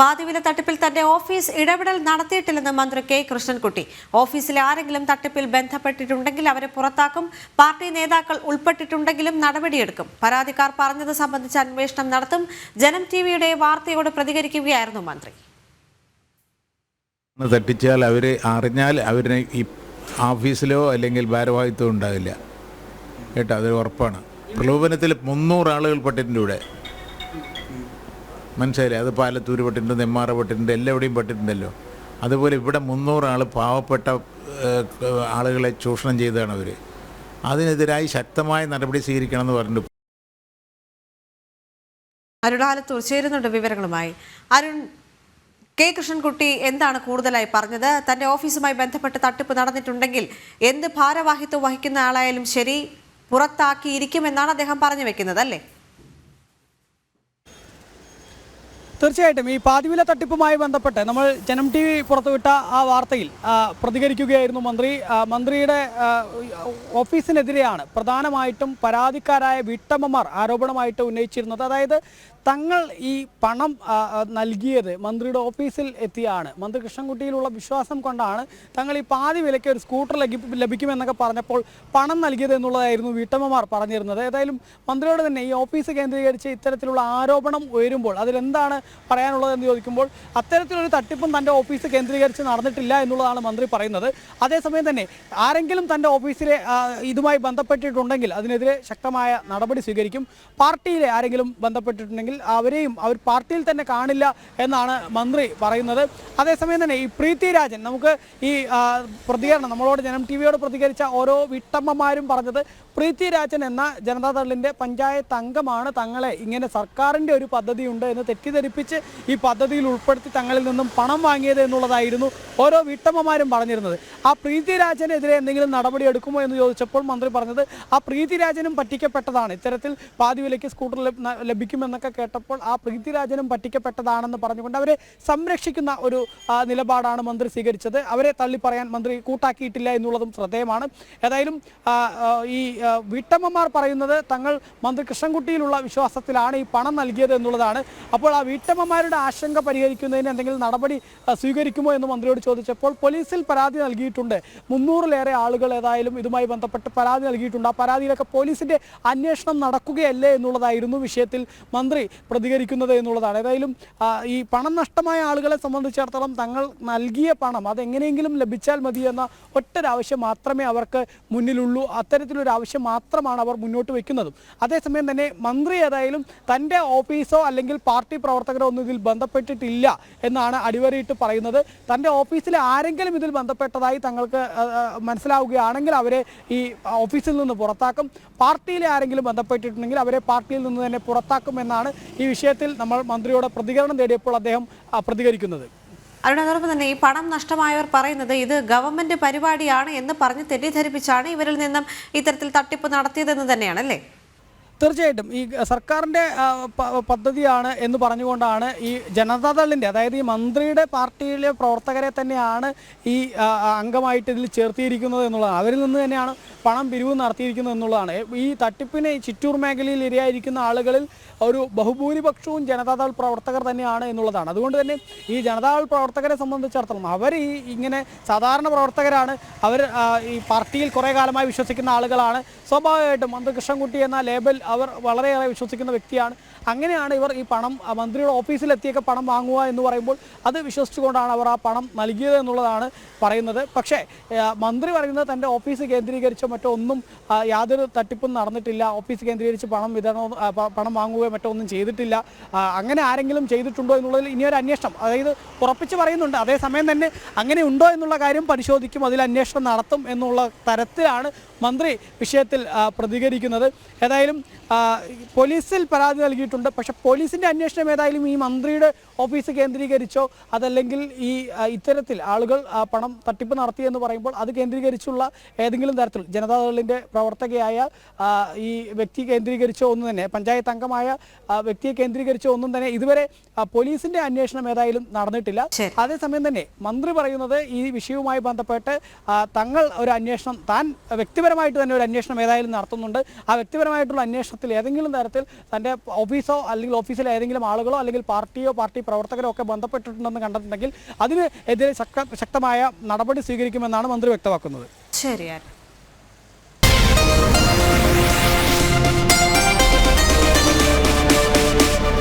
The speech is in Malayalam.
പാതിവില തട്ടിപ്പിൽ തന്റെ ഓഫീസ് ഇടപെടൽ നടത്തിയിട്ടില്ലെന്ന് മന്ത്രി കെ കൃഷ്ണൻകുട്ടി. ഓഫീസിലെ ആരെങ്കിലും തട്ടിപ്പിൽ ബന്ധപ്പെട്ടിട്ടുണ്ടെങ്കിൽ അവരെ പുറത്താക്കും. പാർട്ടി നേതാക്കൾ ഉൾപ്പെട്ടിട്ടുണ്ടെങ്കിലും നടപടിയെടുക്കും. പരാതിക്കാർ പറഞ്ഞത് സംബന്ധിച്ച് അന്വേഷണം നടത്തും. ജനം ടിവിയുടെ വാർത്തയോട് പ്രതികരിക്കുകയായിരുന്നു മന്ത്രി. തട്ടിച്ചാൽ അവരെ അറിഞ്ഞാൽ അവരെ ഈ ഓഫീസിലോ അല്ലെങ്കിൽ ഭാരവാഹിത്വം ഉണ്ടാകില്ല കേട്ടോ അതൊരു ഉറപ്പാണ്. പ്രലോഭനത്തിൽ മുന്നൂറ് ആളുകൾ പെട്ടിട്ടുണ്ട് ഇവിടെ. മനസ്സിലായില്ലേ? അത് പാലത്തൂർ പെട്ടിട്ടുണ്ട് നെമ്മാറ പെട്ടിട്ടുണ്ട് എല്ലാവിടെയും പെട്ടിട്ടുണ്ടല്ലോ. അതുപോലെ ഇവിടെ മുന്നൂറാൾ പാവപ്പെട്ട ആളുകളെ ചൂഷണം ചെയ്തതാണ് അവർ അതിനെതിരായി ശക്തമായ നടപടി സ്വീകരിക്കണമെന്ന് പറഞ്ഞിട്ട് അരുണാലത്തൂർ ചേരുന്നുണ്ട് വിവരങ്ങളുമായി. അരുൺ കെ കൃഷ്ണൻകുട്ടി എന്താണ് കൂടുതലായി പറഞ്ഞത്? തന്റെ ഓഫീസുമായി ബന്ധപ്പെട്ട് തട്ടിപ്പ് നടന്നിട്ടുണ്ടെങ്കിൽ എന്ത് ഭാരവാഹിത്വം വഹിക്കുന്ന ആളായാലും ശരി പുറത്താക്കിയിരിക്കുമെന്നാണ് അദ്ദേഹം പറഞ്ഞു വെക്കുന്നത് അല്ലേ? തീർച്ചയായിട്ടും. ഈ പാതിവില തട്ടിപ്പുമായി ബന്ധപ്പെട്ട് നമ്മൾ ജനം ടി വി പുറത്തുവിട്ട ആ വാർത്തയിൽ പ്രതികരിക്കുകയായിരുന്നു മന്ത്രി. മന്ത്രിയുടെ ഓഫീസിനെതിരെയാണ് പ്രധാനമായിട്ടും പരാതിക്കാരായ വീട്ടമ്മമാർ ആരോപണമായിട്ട് ഉന്നയിച്ചിരുന്നത്. അതായത് തങ്ങൾ ഈ പണം നൽകിയത് മന്ത്രിയുടെ ഓഫീസിൽ എത്തിയാണ്. മന്ത്രി കൃഷ്ണൻകുട്ടിയിലുള്ള വിശ്വാസം കൊണ്ടാണ് തങ്ങൾ ഈ പാതി വിലയ്ക്ക് ഒരു സ്കൂട്ടർ ലഭി ലഭിക്കുമെന്നൊക്കെ പറഞ്ഞപ്പോൾ പണം നൽകിയത് എന്നുള്ളതായിരുന്നു വീട്ടമ്മമാർ പറഞ്ഞിരുന്നത്. ഏതായാലും മന്ത്രിയോട് തന്നെ ഈ ഓഫീസ് കേന്ദ്രീകരിച്ച് ഇത്തരത്തിലുള്ള ആരോപണം ഉയരുമ്പോൾ അതിലെന്താണ് പറയാനുള്ളത് എന്ന് ചോദിക്കുമ്പോൾ അത്തരത്തിലൊരു തട്ടിപ്പും തന്റെ ഓഫീസ് കേന്ദ്രീകരിച്ച് നടന്നിട്ടില്ല എന്നുള്ളതാണ് മന്ത്രി പറയുന്നത്. അതേസമയം തന്നെ ആരെങ്കിലും തന്റെ ഓഫീസിലെ ഇതുമായി ബന്ധപ്പെട്ടിട്ടുണ്ടെങ്കിൽ അതിനെതിരെ ശക്തമായ നടപടി സ്വീകരിക്കും. പാർട്ടിയിലെ ആരെങ്കിലും ബന്ധപ്പെട്ടിട്ടുണ്ടെങ്കിൽ അവരെയും അവർ പാർട്ടിയിൽ തന്നെ കാണില്ല എന്നാണ് മന്ത്രി പറയുന്നത്. അതേസമയം തന്നെ ഈ പ്രീതി രാജൻ നമുക്ക് ഈ പ്രതികരണം നമ്മളോട് ജനം ടി വിയോട് പ്രതികരിച്ച ഓരോ വീട്ടമ്മമാരും പറഞ്ഞത് പ്രീതി രാജൻ എന്ന ജനതാദളിന്റെ പഞ്ചായത്ത് അംഗമാണ്. തങ്ങളെ ഇങ്ങനെ സർക്കാരിന്റെ ഒരു പദ്ധതിയുണ്ട് എന്ന് തെറ്റിദ്ധരിപ്പിച്ച് ഈ പദ്ധതിയിൽ ഉൾപ്പെടുത്തി തങ്ങളിൽ നിന്നും പണം വാങ്ങിയത് എന്നുള്ളതായിരുന്നു ഓരോ വീട്ടമ്മമാരും പറഞ്ഞിരുന്നത്. ആ പ്രീതിരാജനെതിരെ എന്തെങ്കിലും നടപടി എടുക്കുമോ എന്ന് ചോദിച്ചപ്പോൾ മന്ത്രി പറഞ്ഞത് ആ പ്രീതിരാജനും പറ്റിക്കപ്പെട്ടതാണ്. ഇത്തരത്തിൽ പാതി വിലയ്ക്ക് സ്കൂട്ടർ ലഭ- ലഭിക്കുമെന്നൊക്കെ കേട്ടപ്പോൾ ആ പ്രീതിരാജനും പറ്റിക്കപ്പെട്ടതാണെന്ന് പറഞ്ഞുകൊണ്ട് അവരെ സംരക്ഷിക്കുന്ന ഒരു നിലപാടാണ് മന്ത്രി സ്വീകരിച്ചത്. അവരെ തള്ളി പറയാൻ മന്ത്രി കൂട്ടാക്കിയിട്ടില്ല എന്നുള്ളതും ശ്രദ്ധേയമാണ്. ഏതായാലും ഈ വിട്ടമ്മമാർ വീട്ടമ്മമാർ പറയുന്നത് തങ്ങൾ മന്ത്രി കൃഷ്ണൻകുട്ടിയിലുള്ള വിശ്വാസത്തിലാണ് ഈ പണം നൽകിയത് എന്നുള്ളതാണ്. അപ്പോൾ ആ വീട്ടമ്മമാരുടെ ആശങ്ക പരിഹരിക്കുന്നതിന് എന്തെങ്കിലും നടപടി സ്വീകരിക്കുമോ എന്ന് മന്ത്രിയോട് ചോദിച്ചപ്പോൾ പോലീസിൽ പരാതി നൽകിയിട്ടുണ്ട്. മുന്നൂറിലേറെ ആളുകൾ ഏതായാലും ഇതുമായി ബന്ധപ്പെട്ട് പരാതി നൽകിയിട്ടുണ്ട്. ആ പരാതിയിലൊക്കെ പോലീസിന്റെ അന്വേഷണം നടക്കുകയല്ലേ എന്നുള്ളതായിരുന്നു വിഷയത്തിൽ മന്ത്രി പ്രതികരിക്കുന്നത് എന്നുള്ളതാണ്. ഏതായാലും ഈ പണം നഷ്ടമായ ആളുകളെ സംബന്ധിച്ചിടത്തോളം തങ്ങൾ നൽകിയ പണം അതെങ്ങനെയെങ്കിലും ലഭിച്ചാൽ മതി എന്ന ഒറ്റൊരാവശ്യം മാത്രമേ അവർക്ക് മുന്നിലുള്ളൂ. അത്തരത്തിലൊരു ആവശ്യം മാത്രമാണ് അവർ മുന്നോട്ട് വയ്ക്കുന്നതും. അതേസമയം തന്നെ മന്ത്രി ഏതായാലും തന്റെ ഓഫീസോ അല്ലെങ്കിൽ പാർട്ടി പ്രവർത്തകരോ ഒന്നും ഇതിൽ ബന്ധപ്പെട്ടിട്ടില്ല എന്നാണ് അടിവരയിട്ട് പറയുന്നത്. തന്റെ ഓഫീസിൽ ആരെങ്കിലും ഇതിൽ ബന്ധപ്പെട്ടതായി തങ്ങൾക്ക് മനസ്സിലാവുകയാണെങ്കിൽ അവരെ ഈ ഓഫീസിൽ നിന്ന് പുറത്താക്കും. പാർട്ടിയിലെ ആരെങ്കിലും ബന്ധപ്പെട്ടിട്ടുണ്ടെങ്കിൽ അവരെ പാർട്ടിയിൽ നിന്ന് തന്നെ പുറത്താക്കും എന്നാണ് ഈ വിഷയത്തിൽ നമ്മൾ മന്ത്രിയോട് പ്രതികരണം തേടിയപ്പോൾ അദ്ദേഹം പ്രതികരിക്കുന്നത്. അതിനോടൊപ്പം തന്നെ ഈ പണം നഷ്ടമായവർ പറയുന്നത് ഇത് ഗവൺമെന്റ് പരിപാടിയാണ് എന്ന് പറഞ്ഞ് തെറ്റിദ്ധരിപ്പിച്ചാണ് ഇവരിൽ നിന്നും ഇത്തരത്തിൽ തട്ടിപ്പ് നടത്തിയതെന്ന് തന്നെയാണ് അല്ലേ തീർച്ചയായിട്ടും ഈ സർക്കാരിന്റെ പദ്ധതിയാണ് എന്ന് പറഞ്ഞുകൊണ്ടാണ് ഈ ജനതാദളിന്റെ അതായത് ഈ മന്ത്രിയുടെ പാർട്ടിയിലെ പ്രവർത്തകരെ തന്നെയാണ് ഈ അംഗമായിട്ട് ഇതിൽ ചേർത്തിയിരിക്കുന്നത് എന്നുള്ളതാണ്. അവരിൽ നിന്ന് തന്നെയാണ് പണം പിരിവ് നടത്തിയിരിക്കുന്നത് എന്നുള്ളതാണ്. ഈ തട്ടിപ്പിന് ചിറ്റൂർ മേഖലയിൽ ഇരയായിരിക്കുന്ന ആളുകളിൽ ഒരു ബഹുഭൂരിപക്ഷവും ജനതാദൾ പ്രവർത്തകർ തന്നെയാണ് എന്നുള്ളതാണ്. അതുകൊണ്ട് തന്നെ ഈ ജനതാദൾ പ്രവർത്തകരെ സംബന്ധിച്ചിടത്തോളം അവർ ഈ ഇങ്ങനെ സാധാരണ പ്രവർത്തകരാണ്. അവർ ഈ പാർട്ടിയിൽ കുറേ കാലമായി വിശ്വസിക്കുന്ന ആളുകളാണ്. സ്വാഭാവികമായിട്ടും മന്ത്രി കൃഷ്ണൻകുട്ടി എന്ന ലേബൽ അവർ വളരെയേറെ വിശ്വസിക്കുന്ന വ്യക്തിയാണ്. അങ്ങനെയാണ് ഇവർ ഈ പണം മന്ത്രിയുടെ ഓഫീസിലെത്തിയൊക്കെ പണം വാങ്ങുക എന്ന് പറയുമ്പോൾ അത് വിശ്വസിച്ചുകൊണ്ടാണ് അവർ ആ പണം നൽകിയത് എന്നുള്ളതാണ് പറയുന്നത്. പക്ഷേ മന്ത്രി പറയുന്നത് തന്റെ ഓഫീസ് കേന്ദ്രീകരിച്ചോ മറ്റോ ഒന്നും യാതൊരു തട്ടിപ്പും നടന്നിട്ടില്ല. ഓഫീസ് കേന്ദ്രീകരിച്ച് പണം വിതരണം പണം വാങ്ങുകയോ മറ്റോ ഒന്നും ചെയ്തിട്ടില്ല. അങ്ങനെ ആരെങ്കിലും ചെയ്തിട്ടുണ്ടോ എന്നുള്ളതിൽ ഇനിയൊരു അന്വേഷണം. അതായത് ഉറപ്പിച്ച് പറയുന്നുണ്ട്. അതേസമയം തന്നെ അങ്ങനെ ഉണ്ടോ എന്നുള്ള കാര്യം പരിശോധിക്കും അതിൽ അന്വേഷണം നടത്തും എന്നുള്ള തരത്തിലാണ് മന്ത്രി വിഷയത്തിൽ പ്രതികരിക്കുന്നത്. ഏതായാലും പോലീസിൽ പരാതി നൽകിയിട്ടുണ്ട്. പക്ഷെ പോലീസിന്റെ അന്വേഷണം ഏതായാലും ഈ മന്ത്രിയുടെ ഓഫീസ് കേന്ദ്രീകരിച്ചോ അതല്ലെങ്കിൽ ഈ ഇത്തരത്തിൽ ആളുകൾ പണം തട്ടിപ്പ് നടത്തി എന്ന് പറയുമ്പോൾ അത് കേന്ദ്രീകരിച്ചുള്ള ഏതെങ്കിലും തരത്തിൽ ജനതാദളിന്റെ പ്രവർത്തകയായ ഈ വ്യക്തി കേന്ദ്രീകരിച്ചോ ഒന്നും തന്നെ പഞ്ചായത്ത് അംഗമായ വ്യക്തിയെ കേന്ദ്രീകരിച്ചോ ഒന്നും തന്നെ ഇതുവരെ പോലീസിന്റെ പോലീസിന്റെ അന്വേഷണം ഏതായാലും നടന്നിട്ടില്ല. അതേസമയം തന്നെ മന്ത്രി പറയുന്നത് ഈ വിഷയവുമായി ബന്ധപ്പെട്ട് തങ്ങൾ ഒരു അന്വേഷണം താൻ വ്യക്തിപരമായിട്ട് തന്നെ ഒരു അന്വേഷണം ഏതായാലും നടത്തുന്നുണ്ട്. ആ വ്യക്തിപരമായിട്ടുള്ള അന്വേഷണം അന്വേഷണത്തിൽ ഏതെങ്കിലും തരത്തിൽ തന്റെ ഓഫീസോ അല്ലെങ്കിൽ ഓഫീസിലെ ഏതെങ്കിലും ആളുകളോ അല്ലെങ്കിൽ പാർട്ടിയോ പാർട്ടി പ്രവർത്തകരോ ഒക്കെ ബന്ധപ്പെട്ടിട്ടുണ്ടെന്ന് കണ്ടിട്ടുണ്ടെങ്കിൽ അതിന് എതിരെ ശക്ത ശക്തമായ നടപടി സ്വീകരിക്കുമെന്നാണ് മന്ത്രി വ്യക്തമാക്കുന്നത്. ശരി ആര്യ.